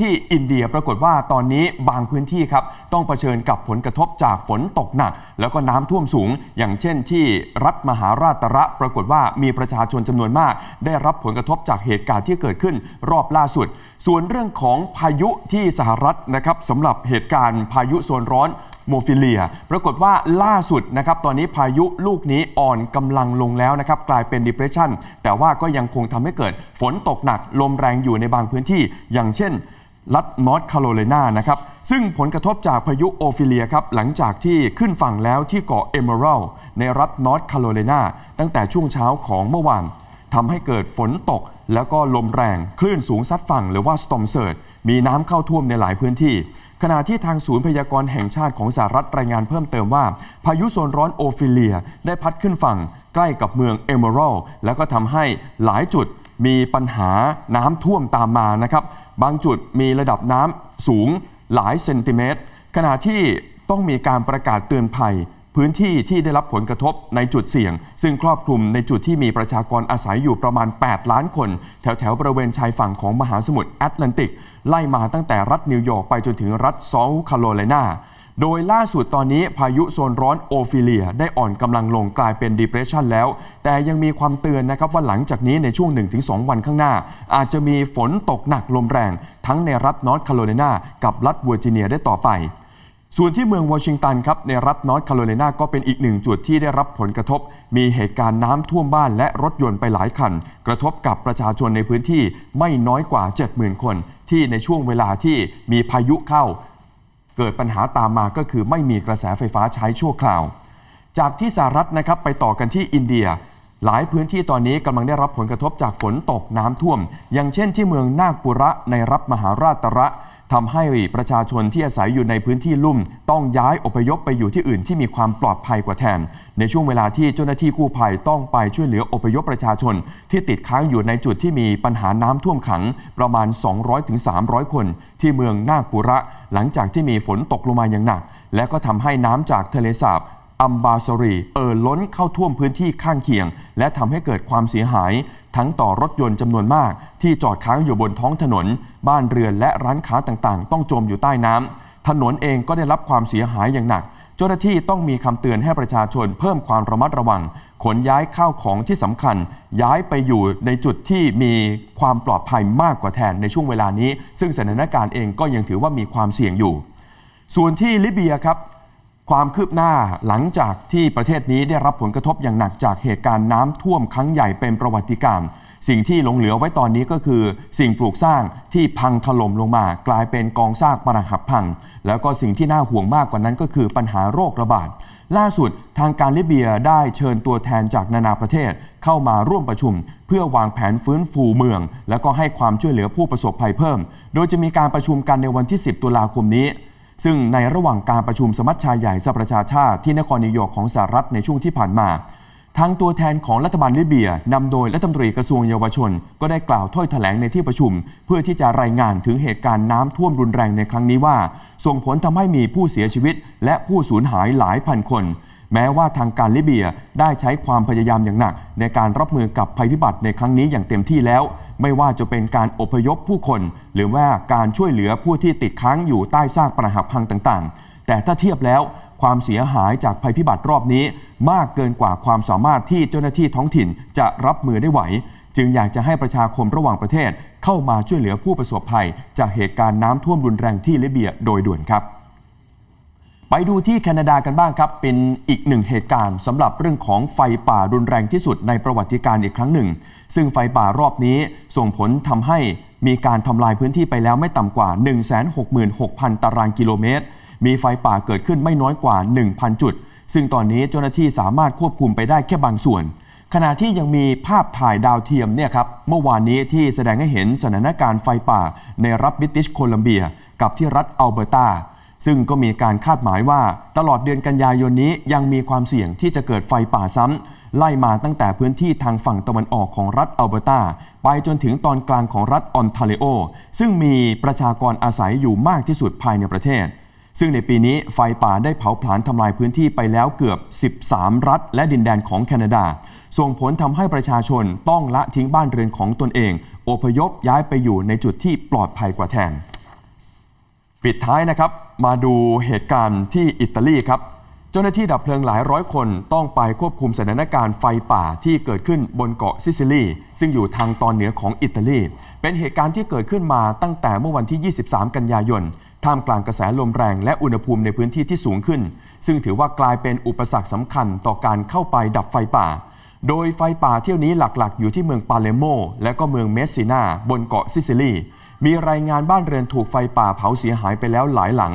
ที่อินเดียปรากฏว่าตอนนี้บางพื้นที่ครับต้องเผชิญกับผลกระทบจากฝนตกหนัก แล้วก็น้ำท่วมสูง อย่างเช่นที่รัฐมหาราชตระปรากฏว่ามีประชาชนจำนวนมาก ได้รับผลกระทบจากเหตุการณ์ที่เกิดขึ้นรอบล่าสุด ส่วนเรื่องของพายุที่สหรัฐนะครับสำหรับเหตุการณ์พายุโซนร้อนโมฟิเลีย ปรากฏว่าล่าสุดนะครับตอนนี้พายุลูกนี้อ่อนกำลังลงแล้วนะครับกลายเป็น depression แต่ว่าก็ยังคงทำให้เกิดฝนตกหนักลมแรงอยู่ในบางพื้นที่ อย่างเช่น รัฐนอร์ทแคโรไลนานะครับซึ่งผลกระทบจากพายุโอฟิเลียครับหลังจากที่ขึ้นฝั่งแล้วที่เกาะเอเมอรัลในรัฐนอร์ทแคโรไลนาตั้งแต่ช่วงเช้าของเมื่อวานทำให้เกิดฝนตก แล้วก็ลมแรงคลื่นสูงซัดฝั่งหรือว่าสตอมเซิร์ตมีน้ำเข้าท่วมในหลายพื้นที่ ขณะที่ทางศูนย์พยากรณ์แห่งชาติของสหรัฐรายงานเพิ่มเติมว่า พายุโซนร้อนโอฟิเลีย ได้พัดขึ้นฝั่ง ใกล้กับเมืองเอเมอรัลแล้วก็ทำให้หลายจุด มีปัญหาน้ำท่วมตามมานะครับ บางจุดมีระดับน้ำสูงหลายเซนติเมตร ขณะที่ต้องมีการประกาศเตือนภัย พื้นที่ที่ได้รับผลกระทบในจุดเสี่ยง ซึ่งครอบคลุมในจุดที่มีประชากรอาศัยอยู่ประมาณ 8 ล้านคน แถวแถวบริเวณชายฝั่งของมหาสมุทรแอตแลนติก ไล่มาตั้งแต่รัฐนิวยอร์กไปจนถึงรัฐเซาท์แคโรไลนา โดยล่าสุดตอนนี้พายุโซนร้อนโอฟิเลีย ได้อ่อนกำลังลงกลายเป็น depression แล้ว แต่ยังมีความเตือนนะครับว่าหลังจากนี้ในช่วง 1-2 วันข้างหน้า อาจจะมีฝนตกหนักลมแรง ทั้งในรัฐนอร์ทแคโรไลนากับรัฐเวอร์จิเนียได้ต่อไปส่วนที่เมืองวอชิงตันครับในรัฐนอร์ทแคโรไลนาก็เป็นอีกหนึ่งจุดที่ได้รับผลกระทบ มีเหตุการณ์น้ำท่วมบ้านและรถยนต์ไปหลายคัน กระทบกับประชาชนในพื้นที่ไม่น้อยกว่า 70,000 คน ที่ในช่วงเวลาที่มีพายุเข้า เกิดปัญหาตามมาก็คือไม่มีกระแสไฟฟ้าใช้ชั่วคราว จากที่สหรัฐนะครับไปต่อกันที่อินเดีย หลายพื้นที่ตอนนี้กำลังได้รับผลกระทบจากฝนตกน้ำท่วม อย่างเช่นที่เมืองนาคปุระในรัฐมหาราชตระทำให้ประชาชนที่อาศัยอยู่ในพื้นที่ลุ่ม ต้องย้ายอพยพไปอยู่ที่อื่นที่มีความปลอดภัยกว่าแทน ในช่วงเวลาที่เจ้าหน้าที่กู้ภัยต้องไปช่วยเหลืออพยพประชาชน ที่ติดค้างอยู่ในจุดที่มีปัญหาน้ำท่วมขังประมาณ 200-300 คน ที่เมืองนาคปุระ หลังจากที่มีฝนตกลงมาอย่างหนัก และก็ทำให้น้ำจากทะเลสาบ อัมบาซารีเอ่อล้นเข้าท่วมพื้นที่ข้างเคียง และทำให้เกิดความเสียหาย ทั้งต่อรถยนต์จำนวนมาก ที่จอดค้างอยู่บนท้องถนน บ้านเรือนและร้านค้าต่างๆ ต้องจมอยู่ใต้น้ำถนนเองก็ได้รับความเสียหายอย่างหนัก เจ้าหน้าที่ต้องมีคำเตือนให้ประชาชนเพิ่มความระมัดระวัง ขนย้ายข้าวของที่สำคัญ ย้ายไปอยู่ในจุดที่มีความปลอดภัยมากกว่าแทนในช่วงเวลานี้ ซึ่งสถานการณ์เองก็ยังถือว่ามีความเสี่ยงอยู่ ส่วนที่ลิเบียครับ ความคืบหน้าหลังจากที่ประเทศนี้ได้รับผลกระทบอย่างหนักจากเหตุการณ์น้ำท่วมครั้งใหญ่เป็นประวัติการณ์สิ่งที่หลงเหลือไว้ตอนนี้ก็คือ สิ่งปลูกสร้างที่พังถล่มลงมา กลายเป็นกองซากปรักหักพัง แล้วก็สิ่งที่น่าห่วงมากกว่านั้นก็คือปัญหาโรคระบาด ล่าสุดทางการลิเบียได้เชิญตัวแทนจากนานาประเทศ เข้ามาร่วมประชุม เพื่อวางแผนฟื้นฟูเมือง แล้วก็ให้ความช่วยเหลือผู้ประสบภัยเพิ่ม โดยจะมีการประชุมกันในวันที่ 10 ตุลาคมนี้ ซึ่งในระหว่างการประชุมสมัชชาใหญ่สหประชาชาติที่นครนิวยอร์กของสหรัฐในช่วงที่ผ่านมา ทางตัวแทนของรัฐบาลลิเบียนำโดยรัฐมนตรีกระทรวงเยาวชน ก็ได้กล่าวถ้อยแถลงในที่ประชุม เพื่อที่จะรายงานถึงเหตุการณ์น้ำท่วมรุนแรงในครั้งนี้ว่า ส่งผลทำให้มีผู้เสียชีวิต และผู้สูญหายหลายพันคน แม้ว่าทางการลิเบียได้ใช้ความพยายามอย่างหนัก ในการรับมือกับภัยพิบัติในครั้งนี้อย่างเต็มที่แล้ว ไม่ว่าจะเป็นการอพยพผู้คน หรือว่าการช่วยเหลือผู้ที่ติดค้างอยู่ใต้ซากปรักหักพังต่างๆ แต่ถ้าเทียบแล้วความเสียหายจากภัยพิบัติรอบนี้ มากเกินกว่าความสามารถที่เจ้าหน้าที่ท้องถิ่นจะรับมือได้ไหว จึงอยากจะให้ประชาคมระหว่างประเทศ เข้ามาช่วยเหลือผู้ประสบภัย จากเหตุการณ์น้ำท่วมรุนแรงที่ลิเบียโดยด่วนครับ ไปดูที่แคนาดากันบ้างครับ เป็นอีกหนึ่งเหตุการณ์สำหรับเรื่องของไฟป่ารุนแรงที่สุดในประวัติการอีกครั้งหนึ่ง ซึ่งไฟป่ารอบนี้ส่งผลทำให้มีการทำลายพื้นที่ไปแล้วไม่ต่ำกว่า 166,000 ตารางกิโลเมตร มีไฟป่าเกิดขึ้นไม่น้อยกว่า 1,000 จุด ซึ่งตอนนี้เจ้าหน้าที่สามารถควบคุมไปได้แค่บางส่วน ขณะที่ยังมีภาพถ่ายดาวเทียมเนี่ยครับเมื่อวานนี้ที่แสดงให้เห็นสถานการณ์ไฟป่าในรัฐบริติชโคลัมเบีย กับที่รัฐอัลเบอร์ตา ซึ่งก็มีการคาดหมายว่าตลอดเดือนกันยายนนี้ยังมีความเสี่ยงที่จะเกิดไฟป่าซ้ำไล่มาตั้งแต่พื้นที่ทางฝั่งตะวันออกของรัฐอัลเบอร์ตา ไปจนถึงตอนกลางของรัฐออนทาเลโอ ซึ่งมีประชากรอาศัยอยู่มากที่สุดภายในประเทศ ซึ่งในปีนี้ไฟป่าได้เผาผลาญทำลายพื้นที่ไปแล้วเกือบ 13 รัฐ และดินแดนของแคนาดา ส่งผลทำให้ประชาชนต้องละทิ้งบ้านเรือนของตนเอง อพยพย้ายไปอยู่ในจุดที่ปลอดภัยกว่าแทน ปิดท้ายนะครับมาดูเหตุการณ์ที่อิตาลีครับ เจ้าหน้าที่ดับเพลิงหลายร้อยคนต้องไปควบคุมสถานการณ์ไฟป่าที่เกิดขึ้นบนเกาะซิซิลีซึ่งอยู่ทางตอนเหนือของอิตาลี เป็นเหตุการณ์ที่เกิดขึ้นมาตั้งแต่เมื่อวันที่ 23 กันยายนท่ามกลางกระแสลมแรงและอุณหภูมิในพื้นที่ที่สูงขึ้น ซึ่งถือว่ากลายเป็นอุปสรรคสำคัญต่อการเข้าไปดับไฟป่า โดยไฟป่าเที่ยวนี้หลักๆ อยู่ที่เมืองปาเลโมและก็เมืองเมสซินาบนเกาะซิซิลี มีรายงานบ้านเรือนถูกไฟป่าเผาเสียหายไปแล้วหลายหลัง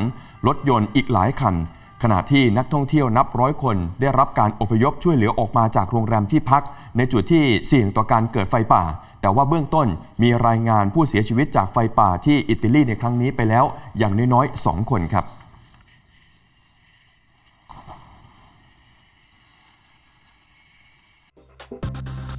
รถยนต์อีกหลายคัน ขณะที่นักท่องเที่ยวนับร้อยคน ได้รับการอพยพช่วยเหลือออกมาจากโรงแรมที่พัก ในจุดที่เสี่ยงต่อการเกิดไฟป่า แต่ว่าเบื้องต้นมีรายงานผู้เสียชีวิตจากไฟป่าที่อิตาลีในครั้งนี้ไปแล้วอย่างน้อยๆ2คนครับ